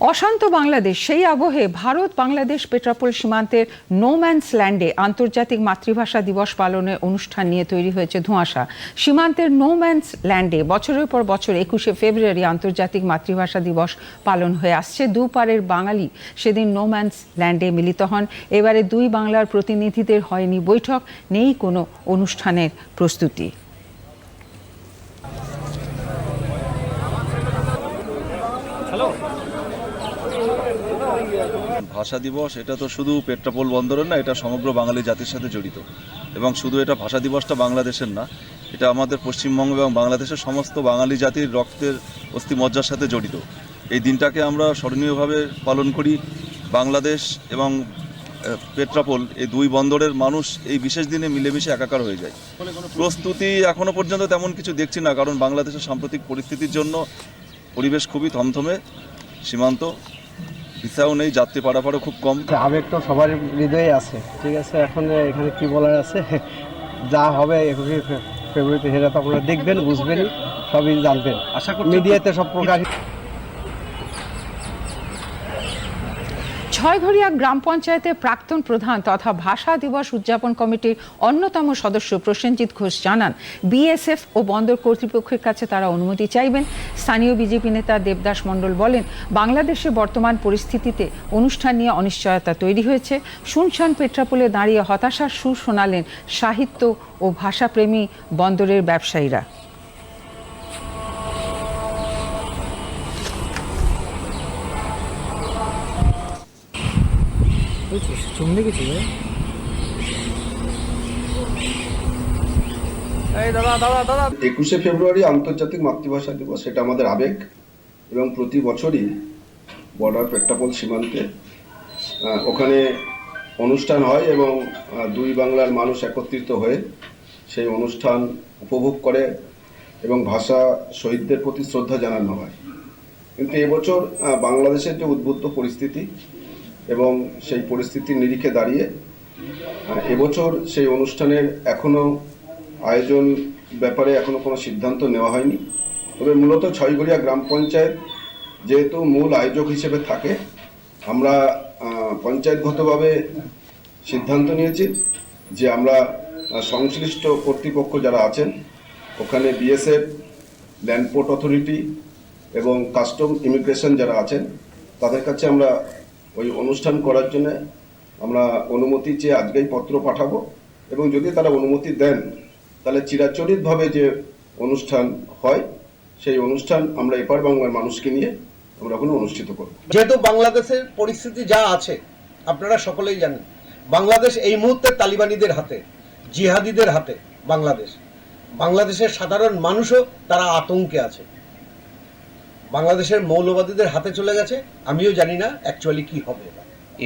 অশান্ত বাংলাদেশ, সেই আবহে ভারত, বাংলাদেশ, পেট্রাপোল সীমান্তের নোম্যান্স ল্যান্ডে আন্তর্জাতিক মাতৃভাষা দিবস পালনের অনুষ্ঠান নিয়ে তৈরি হয়েছে ধোঁয়াশা। সীমান্তের নোম্যান্স ল্যান্ডে বছরের পর বছর একুশে ফেব্রুয়ারি আন্তর্জাতিক মাতৃভাষা দিবস পালন হয়ে আসছে। দুপারের বাঙালি সেদিন নোম্যান্স ল্যান্ডে মিলিত হন। এবারে দুই বাংলার প্রতিনিধিদের হয়নি বৈঠক, নেই কোনো অনুষ্ঠানের প্রস্তুতি। ভাষা দিবস, এটা তো শুধু পেট্রাপোল বন্দরের না, এটা সমগ্র বাঙালি জাতির সাথে জড়িত। এবং শুধু এটা ভাষা দিবসটা বাংলাদেশের না, এটা আমাদের পশ্চিমবঙ্গ এবং বাংলাদেশের সমস্ত বাঙালি জাতির রক্তের অস্থিমজ্জার সাথে জড়িত। এই দিনটাকে আমরা স্মরণীয়ভাবে পালন করি। বাংলাদেশ এবং পেট্রাপোল এই দুই বন্দরের মানুষ এই বিশেষ দিনে মিলেমিশে একাকার হয়ে যায়। প্রস্তুতি এখনও পর্যন্ত তেমন কিছু দেখছি না, কারণ বাংলাদেশের সাম্প্রতিক পরিস্থিতির জন্য পরিবেশ খুবই থমথমে, সীমান্ত। ভিসাও নেই যাত্রী পারাপারও খুব কম। আচ্ছা, আবেগ তো সবার হৃদয়ে আছে। ঠিক আছে এখন এখানে কি বলার আছে? যা হবে একুশে ফেব্রুয়ারিতে সেটা তো আপনারা দেখবেন বুঝবেন সবই জানবেন। আশা করি মিডিয়াতে সব প্রকাশ ছয়ঘরিয়া গ্রাম পঞ্চায়েতের প্রাক্তন প্রধান তথা ভাষা দিবস উদযাপন কমিটির অন্যতম সদস্য প্রসেনজিৎ ঘোষ জানান, বিএসএফ ও বন্দর কর্তৃপক্ষের কাছে তারা অনুমতি চাইবেন। স্থানীয় বিজেপি নেতা দেবদাস মণ্ডল বলেন, বাংলাদেশে বর্তমান পরিস্থিতিতে অনুষ্ঠান নিয়ে অনিশ্চয়তা তৈরি হয়েছে। শুনশান পেট্রাপোলে দাঁড়িয়ে হতাশার সুর শোনালেন সাহিত্য ও ভাষাপ্রেমী বন্দরের ব্যবসায়ীরা। একুশে ফেব্রুয়ারি আন্তর্জাতিক মাতৃভাষা দিবস এটা আমাদের আবেগ। এবং প্রতি বছরই বর্ডার পেট্টাপোল সীমান্তে ওখানে অনুষ্ঠান হয় এবং দুই বাংলার মানুষ একত্রিত হয়ে সেই অনুষ্ঠান উপভোগ করে এবং ভাষা শহীদদের প্রতি শ্রদ্ধা জানানো হয়। কিন্তু এবছর বাংলাদেশের যে উদ্বুদ্ধ পরিস্থিতি এবং সেই পরিস্থিতির নিরিখে দাঁড়িয়ে এবছর সেই অনুষ্ঠানের এখনও আয়োজন ব্যাপারে এখনও কোনো সিদ্ধান্ত নেওয়া হয়নি। তবে মূলত ছয়গড়িয়া গ্রাম পঞ্চায়েত যেহেতু মূল আয়োজক হিসেবে থাকে, আমরা পঞ্চায়েতগতভাবে সিদ্ধান্ত নিয়েছি যে আমরা সংশ্লিষ্ট কর্তৃপক্ষ যারা আছেন, ওখানে বিএসএফ ল্যান্ডপোর্ট অথরিটি এবং কাস্টম ইমিগ্রেশন যারা আছেন, তাদের কাছে আমরা ওই অনুষ্ঠান করার জন্য আমরা অনুমতি চেয়ে আজকেই পত্র পাঠাবো এবং যদি তারা অনুমতি দেন, তাহলে চিরাচরিতভাবে যে অনুষ্ঠান হয়, সেই অনুষ্ঠান আমরা এপার বাংলার মানুষকে নিয়ে আমরা ওখানে অনুষ্ঠিত করব। যেহেতু বাংলাদেশের পরিস্থিতি যা আছে, আপনারা সকলেই জানেন, বাংলাদেশ এই মুহূর্তে তালিবানিদের হাতে, জিহাদিদের হাতে বাংলাদেশ। বাংলাদেশের সাধারণ মানুষও তারা আতঙ্কে আছে। বাংলাদেশের মৌলবাদীদের হাতে চলে গেছে, আমিও জানি না অ্যাকচুয়ালি কি হবে।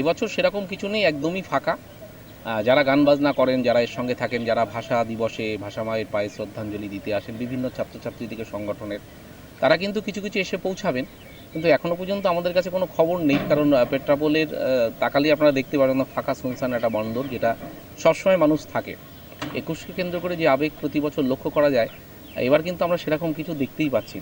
এবছর সেরকম কিছু নেই, একদমই ফাঁকা যারা গান বাজনা করেন, যারা এর সঙ্গে থাকেন, যারা ভাষা দিবসে ভাষা মায়ের পায়ে শ্রদ্ধাঞ্জলি দিতে আসেন, বিভিন্ন ছাত্রছাত্রী থেকে সংগঠনের, তারা কিন্তু কিছু কিছু এসে পৌঁছাবেন কিন্তু এখনও পর্যন্ত আমাদের কাছে কোনো খবর নেই, কারণ পেট্রাপোলের তাকালি আপনারা দেখতে পারেন না, ফাঁকা শুনশান একটা বন্দর, যেটা সবসময় মানুষ থাকে একুশকে কেন্দ্র করে যে আবেগ প্রতি বছর লক্ষ্য করা যায়, এবার কিন্তু আমরা সেরকম কিছু দেখতেই পাচ্ছি।